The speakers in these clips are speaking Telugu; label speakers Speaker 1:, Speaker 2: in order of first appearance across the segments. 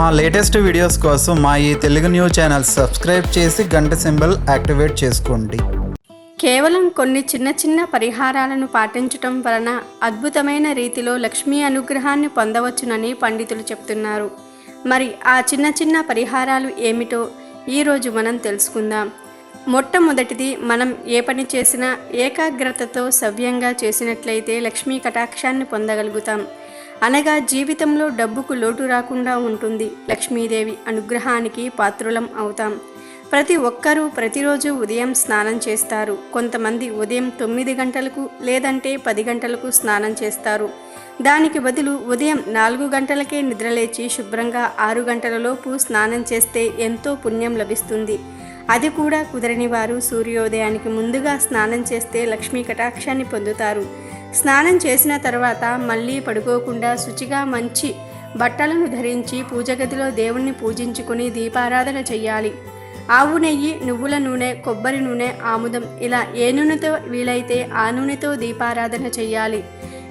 Speaker 1: మా లేటెస్ట్ వీడియోస్ కోసం మా ఈ తెలుగు న్యూస్ ఛానల్ సబ్స్క్రైబ్ చేసి గంట సింబల్ యాక్టివేట్ చేసుకోండి.
Speaker 2: కేవలం కొన్ని చిన్న చిన్న పరిహారాలను పాటించటం వలన అద్భుతమైన రీతిలో లక్ష్మీ అనుగ్రహాన్ని పొందవచ్చునని పండితులు చెప్తున్నారు. మరి ఆ చిన్న చిన్న పరిహారాలు ఏమిటో ఈరోజు మనం తెలుసుకుందాం. మొట్టమొదటిది మనం ఏ పని చేసినా ఏకాగ్రతతో సవ్యంగా చేసినట్లయితే లక్ష్మీ కటాక్షాన్ని పొందగలుగుతాం. అనగా జీవితంలో డబ్బుకు లోటు రాకుండా ఉంటుంది. లక్ష్మీదేవి అనుగ్రహానికి పాత్రులం అవుతాం. ప్రతి ఒక్కరూ ప్రతిరోజు ఉదయం స్నానం చేస్తారు. కొంతమంది ఉదయం తొమ్మిది గంటలకు లేదంటే పది గంటలకు స్నానం చేస్తారు. దానికి బదులు ఉదయం నాలుగు గంటలకే నిద్రలేచి శుభ్రంగా ఆరు గంటలలోపు స్నానం చేస్తే ఎంతో పుణ్యం లభిస్తుంది. అది కూడా కుదరని వారు సూర్యోదయానికి ముందుగా స్నానం చేస్తే లక్ష్మీ కటాక్షాన్ని పొందుతారు. స్నానం చేసిన తర్వాత మళ్ళీ పడుకోకుండా శుచిగా మంచి బట్టలను ధరించి పూజ గదిలో దేవుణ్ణి పూజించుకుని దీపారాధన చెయ్యాలి. ఆవు నెయ్యి నువ్వుల నూనె కొబ్బరి నూనె ఆముదం ఇలా ఏ నూనెతో వీలైతే ఆ నూనెతో దీపారాధన చెయ్యాలి.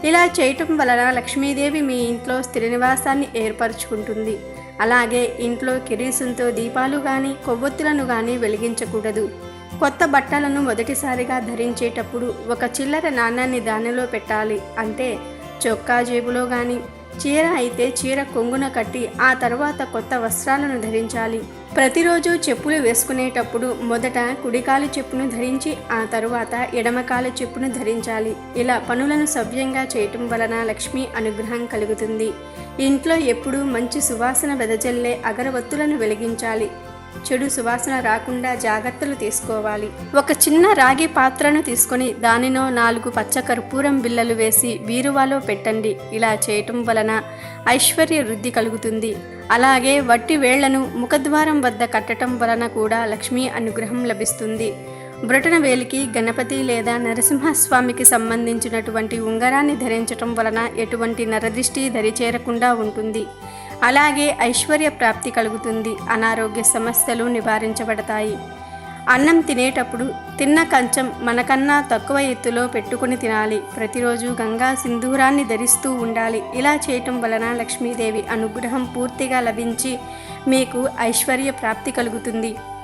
Speaker 2: ఇలా చేయటం వలన లక్ష్మీదేవి మీ ఇంట్లో స్థిర నివాసాన్ని ఏర్పరచుకుంటుంది. అలాగే ఇంట్లో కిరీసంతో దీపాలు కానీ కొవ్వొత్తులను కానీ వెలిగించకూడదు. కొత్త బట్టలను మొదటిసారిగా ధరించేటప్పుడు ఒక చిల్లర నాణాన్ని దానిలో పెట్టాలి. అంటే చొక్కా జేబులో కానీ చీర అయితే చీర కొంగున కట్టి ఆ తర్వాత కొత్త వస్త్రాలను ధరించాలి. ప్రతిరోజు చెప్పులు వేసుకునేటప్పుడు మొదట కుడికాలు చెప్పును ధరించి ఆ తరువాత ఎడమకాలు చెప్పును ధరించాలి. ఇలా పనులను సవ్యంగా చేయటం వలన లక్ష్మీ అనుగ్రహం కలుగుతుంది. ఇంట్లో ఎప్పుడూ మంచి సువాసన వెదజల్లే అగరవత్తులను వెలిగించాలి. చెడు సువాసన రాకుండా జాగ్రత్తలు తీసుకోవాలి. ఒక చిన్న రాగి పాత్రను తీసుకొని దానిలో నాలుగు పచ్చ కర్పూరం బిళ్ళలు వేసి బీరువాలో పెట్టండి. ఇలా చేయటం వలన ఐశ్వర్య వృద్ధి కలుగుతుంది. అలాగే వట్టి వేళ్ళను ముఖద్వారం వద్ద కట్టడం వలన కూడా లక్ష్మీ అనుగ్రహం లభిస్తుంది. బ్రొటన వేలికి గణపతి లేదా నరసింహస్వామికి సంబంధించినటువంటి ఉంగరాన్ని ధరించటం వలన ఎటువంటి నరదృష్టి దరిచేరకుండా ఉంటుంది. అలాగే ఐశ్వర్య ప్రాప్తి కలుగుతుంది. అనారోగ్య సమస్యలు నివారించబడతాయి. అన్నం తినేటప్పుడు తిన్న కంచం మనకన్నా తక్కువ ఎత్తులో పెట్టుకుని తినాలి. ప్రతిరోజు గంగా సింధూరాన్ని ధరిస్తూ ఉండాలి. ఇలా చేయటం వలన లక్ష్మీదేవి అనుగ్రహం పూర్తిగా లభించి మీకు ఐశ్వర్య ప్రాప్తి కలుగుతుంది.